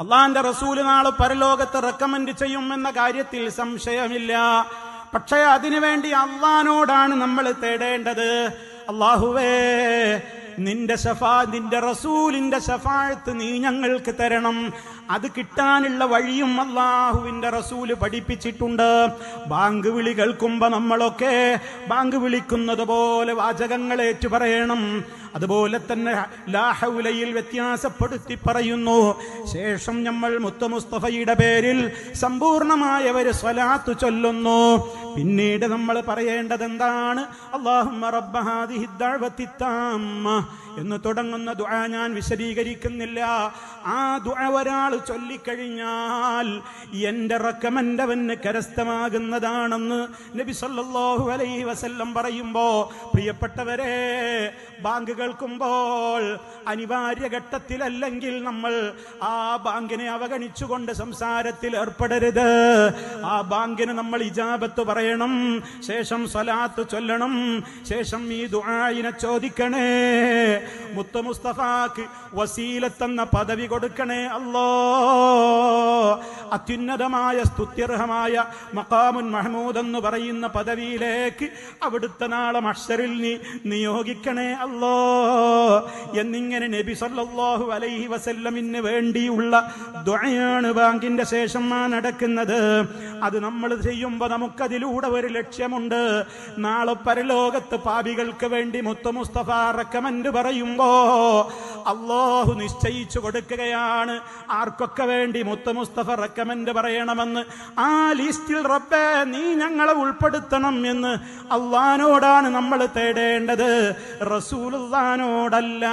അള്ളാന്റെ റസൂൽ നാളെ പരലോകത്ത് റെക്കമെൻഡ് ചെയ്യും എന്ന കാര്യത്തിൽ സംശയമില്ല. പക്ഷേ അതിനുവേണ്ടി അള്ളഹാനോടാണ് നമ്മൾ തേടേണ്ടത്. അള്ളാഹുവേ നിന്റെ ഷഫാ നിന്റെ റസൂലിന്റെ ഷഫാഴത്ത് നീ ഞങ്ങൾക്ക് തരണം. അത് കിട്ടാനുള്ള വഴിയും അള്ളാഹുവിന്റെ റസൂൽ പഠിപ്പിച്ചിട്ടുണ്ട്. ബാങ്ക് വിളി കേൾക്കുമ്പോ നമ്മളൊക്കെ ബാങ്ക് വിളിക്കുന്നത് പോലെ വാചകങ്ങൾ ഏറ്റു പറയണം അതുപോലെ തന്നെ ലാഹൗലയിൽ വ്യത്യാസപ്പെടുത്തി പറയുന്നു ശേഷം നമ്മൾ മുത്ത മുസ്തഫയുടെ പേരിൽ സമ്പൂർണമായ ഒരു സ്വലാത്ത് ചൊല്ലുന്നു. പിന്നീട് നമ്മൾ പറയേണ്ടത് എന്താണ് എന്ന് തുടങ്ങുന്ന ദുആ ഞാൻ വിശദീകരിക്കുന്നില്ല. ആ ദുആ ഒരാൾ ചൊല്ലിക്കഴിഞ്ഞാൽ എന്റെ റക്കമന്റ് കരസ്ഥമാകുന്നതാണെന്ന് നബി സല്ലല്ലാഹു അലൈഹി വസല്ലം പറയുമ്പോ പ്രിയപ്പെട്ടവരെ ബാങ്ക് കേൾക്കുമ്പോൾ അനിവാര്യ ഘട്ടത്തിലല്ലെങ്കിൽ നമ്മൾ ആ ബാങ്കിനെ അവഗണിച്ചുകൊണ്ട് സംസാരത്തിൽ ഏർപ്പെടരുത്. ആ ബാങ്കിന് നമ്മൾ ഇജാബത്ത് പറയണം ശേഷം സ്വലാത്ത് ചൊല്ലണം ശേഷം ഈ ദുആയിനെ ചോദിക്കണേ. മുത്ത മുസ്തഫാക്ക് വസീലത്തെന്ന പദവി കൊടുക്കണേ അല്ലോ. അത്യുന്നതമായ സ്തുത്യർഹമായ മക്കാമുൻ മഹമൂദ് എന്ന് പറയുന്ന പദവിയിലേക്ക് അവിടുത്തെ നാളെ മഷറിൽ നീ നിയോഗിക്കണേ അല്ലോ. എന്നിങ്ങനെ നബി സല്ലാഹു അലൈഹി വസല്ലമിന് വേണ്ടിയുള്ള ദ്വയാണ് ബാങ്കിന്റെ ശേഷം ആ നടക്കുന്നത്. അത് നമ്മൾ ചെയ്യുമ്പോൾ നമുക്കതിലൂടെ ഒരു ലക്ഷ്യമുണ്ട്. നാളെ പരലോകത്ത് പാപികൾക്ക് വേണ്ടി മുത്ത മുസ്തഫ റക്കമന്റ് പറയുമ്പോ അള്ളാഹു നിശ്ചയിച്ചു കൊടുക്കുകയാണ്. ആർക്കൊക്കെ വേണ്ടി മുത്ത മുസ്തഫ റക്കമന്റ് പറയണമെന്ന്? ആ ലിസ്റ്റിൽ റബ്ബേ നീ ഞങ്ങളെ ഉൾപ്പെടുത്തണം എന്ന് അള്ളഹാനോടാണ് നമ്മൾ തേടേണ്ടത്. റസൂലുള്ളാനോടല്ല